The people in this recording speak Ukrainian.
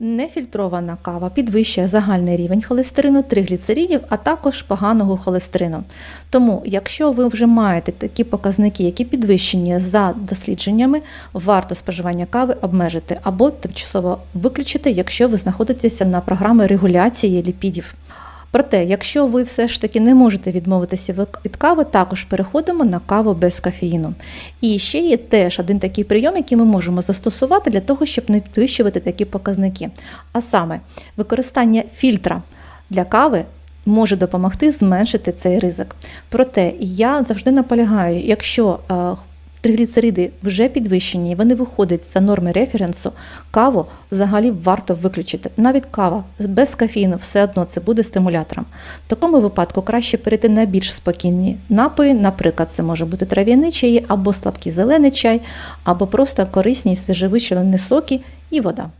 Нефільтрована кава підвищує загальний рівень холестерину, тригліцеридів, а також поганого холестерину. Тому, якщо ви вже маєте такі показники, які підвищені за дослідженнями, варто споживання кави обмежити або тимчасово виключити, якщо ви знаходитеся на програмі регуляції ліпідів. Проте, якщо ви все ж таки не можете відмовитися від- кави, також переходимо на каву без кофеїну. І ще є теж один такий прийом, який ми можемо застосувати для того, щоб не підвищувати такі показники. А саме використання фільтра для кави. Може допомогти зменшити цей ризик. Проте я завжди наполягаю, якщо е, тригліцериди вже підвищені, вони виходять за норми референсу, каву взагалі варто виключити. Навіть кава без кофеїну все одно це буде стимулятором. В такому випадку краще перейти на більш спокійні напої, наприклад, це може бути трав'яний чай або слабкий зелений чай, або просто корисні і свіжевичавлені соки і вода.